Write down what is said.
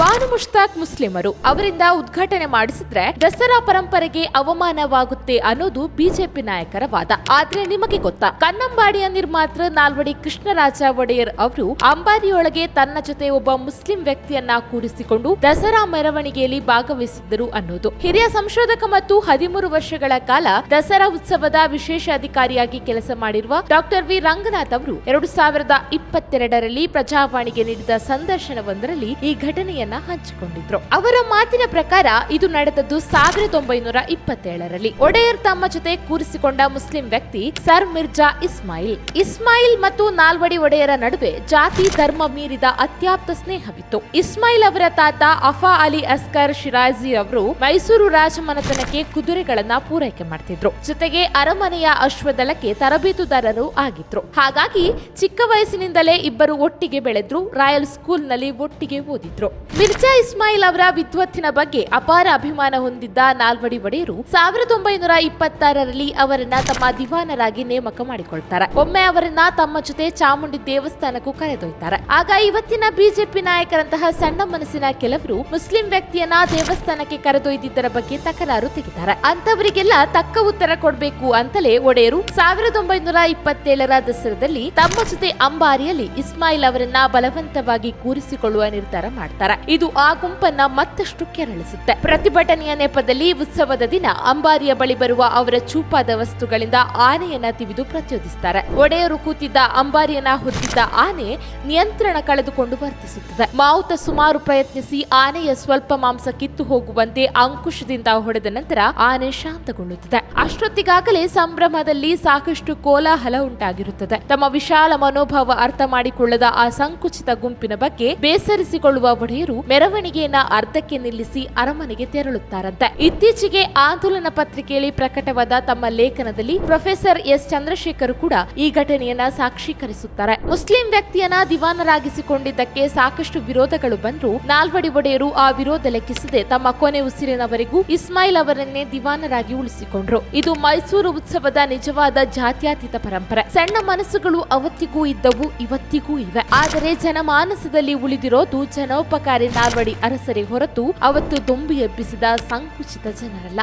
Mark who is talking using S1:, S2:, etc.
S1: ಬಾನು ಮುಷ್ತಾಕ್ ಮುಸ್ಲಿಮರು ಅವರಿಂದ ಉದ್ಘಾಟನೆ ಮಾಡಿಸಿದ್ರೆ ದಸರಾ ಪರಂಪರೆಗೆ ಅವಮಾನವಾಗುತ್ತೆ ಅನ್ನೋದು ಬಿಜೆಪಿ ನಾಯಕರ ವಾದ. ಆದ್ರೆ ನಿಮಗೆ ಗೊತ್ತಾ? ಕನ್ನಂಬಾಡಿಯ ನಿರ್ಮಾತೃ ನಾಲ್ವಡಿ ಕೃಷ್ಣರಾಜ ಒಡೆಯರ್ ಅವರು ಅಂಬಾರಿಯೊಳಗೆ ತನ್ನ ಜೊತೆ ಒಬ್ಬ ಮುಸ್ಲಿಂ ವ್ಯಕ್ತಿಯನ್ನ ಕೂರಿಸಿಕೊಂಡು ದಸರಾ ಮೆರವಣಿಗೆಯಲ್ಲಿ ಭಾಗವಹಿಸಿದ್ದರು ಅನ್ನೋದು. ಹಿರಿಯ ಸಂಶೋಧಕ ಮತ್ತು ಹದಿಮೂರು ವರ್ಷಗಳ ಕಾಲ ದಸರಾ ಉತ್ಸವದ ವಿಶೇಷ ಅಧಿಕಾರಿಯಾಗಿ ಕೆಲಸ ಮಾಡಿರುವ ಡಾಕ್ಟರ್ ವಿ. ರಂಗನಾಥ್ ಅವರು ಎರಡು ಸಾವಿರದ ಇಪ್ಪತ್ತೆರಡರಲ್ಲಿ ಪ್ರಜಾವಾಣಿಗೆ ನೀಡಿದ ಸಂದರ್ಶನವೊಂದರಲ್ಲಿ ಈ ಘಟನೆಯನ್ನ ಹಂಚಿಕೊಂಡಿದ್ರು. ಅವರ ಮಾತಿನ ಪ್ರಕಾರ ಇದು ನಡೆದದ್ದು ಸಾವಿರದ ಒಂಬೈನೂರ ಇಪ್ಪತ್ತೇಳರಲ್ಲಿ. ಒಡೆಯರ್ ತಮ್ಮ ಜೊತೆ ಕೂರಿಸಿಕೊಂಡ ಮುಸ್ಲಿಂ ವ್ಯಕ್ತಿ ಸರ್ ಮಿರ್ಜಾ ಇಸ್ಮಾಯಿಲ್. ಇಸ್ಮಾಯಿಲ್ ಮತ್ತು ನಾಲ್ವಡಿ ಒಡೆಯರ ನಡುವೆ ಜಾತಿ, ಧರ್ಮ ಮೀರಿದ ಅತ್ಯಾಪ್ತ ಸ್ನೇಹವಿತ್ತು. ಇಸ್ಮಾಯಿಲ್ ಅವರ ತಾತ ಅಫಾ ಅಲಿ ಅಸ್ಕರ್ ಶಿರಾಜಿ ಅವರು ಮೈಸೂರು ರಾಜಮನೆತನಕ್ಕೆ ಕುದುರೆಗಳನ್ನ ಪೂರೈಕೆ ಮಾಡ್ತಿದ್ರು. ಜೊತೆಗೆ ಅರಮನೆಯ ಅಶ್ವದಳಕ್ಕೆ ತರಬೇತುದಾರರು ಆಗಿದ್ರು. ಹಾಗಾಗಿ ಚಿಕ್ಕ ವಯಸ್ಸಿನಿಂದಲೇ ಇಬ್ಬರು ಒಟ್ಟಿಗೆ ಬೆಳೆದ್ರು. ರಾಯಲ್ ಸ್ಕೂಲ್ನಲ್ಲಿ ಒಟ್ಟಿಗೆ ಓದಿದ್ರು. ಮಿರ್ಜಾ ಇಸ್ಮಾಯಿಲ್ ಅವರ ವಿದ್ವತ್ತಿನ ಬಗ್ಗೆ ಅಪಾರ ಅಭಿಮಾನ ಹೊಂದಿದ್ದ ನಾಲ್ವಡಿ ಒಡೆಯರು ಸಾವಿರದ ಒಂಬೈನೂರ ಇಪ್ಪತ್ತಾರರಲ್ಲಿ ಅವರನ್ನ ತಮ್ಮ ದಿವಾನರಾಗಿ ನೇಮಕ ಮಾಡಿಕೊಳ್ತಾರೆ. ಒಮ್ಮೆ ಅವರನ್ನ ತಮ್ಮ ಜೊತೆ ಚಾಮುಂಡಿ ದೇವಸ್ಥಾನಕ್ಕೂ ಕರೆದೊಯ್ತಾರೆ. ಆಗ ಇವತ್ತಿನ ಬಿಜೆಪಿ ನಾಯಕರಂತಹ ಸಣ್ಣ ಮನಸ್ಸಿನ ಕೆಲವರು ಮುಸ್ಲಿಂ ವ್ಯಕ್ತಿಯನ್ನ ದೇವಸ್ಥಾನಕ್ಕೆ ಕರೆದೊಯ್ದಿದ್ದರ ಬಗ್ಗೆ ತಕರಾರು ತೆಗಿತಾರೆ ಅಂತವರಿಗೆಲ್ಲ ತಕ್ಕ ಉತ್ತರ ಕೊಡಬೇಕು ಅಂತಲೇ ಒಡೆಯರು ಸಾವಿರದ ಒಂಬೈನೂರ ಇಪ್ಪತ್ತೇಳರ ದಸರಾದಲ್ಲಿ ತಮ್ಮ ಜೊತೆ ಅಂಬಾರಿಯಲ್ಲಿ ಇಸ್ಮಾಯಿಲ್ ಅವರನ್ನ ಬಲವಂತವಾಗಿ ಕೂರಿಸಿಕೊಳ್ಳುವ ನಿರ್ಧಾರ ಮಾಡ್ತಾರೆ. ಇದು ಆ ಗುಂಪನ್ನ ಮತ್ತಷ್ಟು ಕೆರಳಿಸುತ್ತೆ. ಪ್ರತಿಭಟನೆಯ ನೆಪದಲ್ಲಿ ಉತ್ಸವದ ದಿನ ಅಂಬಾರಿಯ ಬಳಿ ಬರುವ ಅವರ ಚೂಪಾದ ವಸ್ತುಗಳಿಂದ ಆನೆಯನ್ನ ತಿವಿದು ಪ್ರಚೋದಿಸುತ್ತಾರೆ ಒಡೆಯರು ಕೂತಿದ್ದ ಅಂಬಾರಿಯನ್ನ ಹೊತ್ತಿದ್ದ ಆನೆ ನಿಯಂತ್ರಣ ಕಳೆದುಕೊಂಡು ವರ್ತಿಸುತ್ತದೆ. ಮಾವುತ ಸುಮಾರು ಪ್ರಯತ್ನಿಸಿ ಆನೆಯ ಸ್ವಲ್ಪ ಮಾಂಸ ಕಿತ್ತು ಹೋಗುವಂತೆ ಅಂಕುಶದಿಂದ ಹೊಡೆದ ನಂತರ ಆನೆ ಶಾಂತಗೊಳ್ಳುತ್ತದೆ. ಅಷ್ಟೊತ್ತಿಗಾಗಲೇ ಸಂಭ್ರಮದಲ್ಲಿ ಸಾಕಷ್ಟು ಕೋಲಾಹಲ ಉಂಟಾಗಿರುತ್ತದೆ. ತಮ್ಮ ವಿಶಾಲ ಮನೋಭಾವ ಅರ್ಥ ಮಾಡಿಕೊಳ್ಳದ ಆ ಸಂಕುಚಿತ ಗುಂಪಿನ ಬಗ್ಗೆ ಬೇಸರಿಸಿಕೊಳ್ಳುವ ಒಡೆಯರು ಮೆರವಣಿಗೆಯನ್ನ ಅರ್ಧಕ್ಕೆ ನಿಲ್ಲಿಸಿ ಅರಮನೆಗೆ ತೆರಳುತ್ತಾರಂತೆ. ಇತ್ತೀಚೆಗೆ ಆಂದೋಲನ ಪತ್ರಿಕೆಯಲ್ಲಿ ಪ್ರಕಟವಾದ ತಮ್ಮ ಲೇಖನದಲ್ಲಿ ಪ್ರೊಫೆಸರ್ ಎಸ್ ಚಂದ್ರಶೇಖರ್ ಕೂಡ ಈ ಘಟನೆಯನ್ನ ಸಾಕ್ಷೀಕರಿಸುತ್ತಾರೆ. ಮುಸ್ಲಿಂ ವ್ಯಕ್ತಿಯನ್ನ ದಿವಾನರಾಗಿಸಿಕೊಂಡಿದ್ದಕ್ಕೆ ಸಾಕಷ್ಟು ವಿರೋಧಗಳು ಬಂದ್ರು ನಾಲ್ವಡಿ ಒಡೆಯರು ಆ ವಿರೋಧ ಲೆಕ್ಕಿಸದೆ ತಮ್ಮ ಕೊನೆ ಉಸಿರಿನವರೆಗೂ ಇಸ್ಮಾಯಿಲ್ ಅವರನ್ನೇ ದಿವಾನರಾಗಿ ಉಳಿಸಿಕೊಂಡ್ರು. ಇದು ಮೈಸೂರು ಉತ್ಸವದ ನಿಜವಾದ ಜಾತ್ಯತೀತ ಪರಂಪರೆ. ಸಣ್ಣ ಮನಸ್ಸುಗಳು ಅವತ್ತಿಗೂ ಇದ್ದವು, ಇವತ್ತಿಗೂ ಇವೆ. ಆದರೆ ಜನಮಾನಸದಲ್ಲಿ ಉಳಿದಿರೋದು ಜನೋಪಕಾರಿ ನಾಲ್ವಡಿ ಅರಸರೇ ಹೊರತು ಅವತ್ತು ದೊಂಬಿ ಎಬ್ಬಿಸಿದ ಸಂಕುಚಿತ ಜನರಲ್ಲ.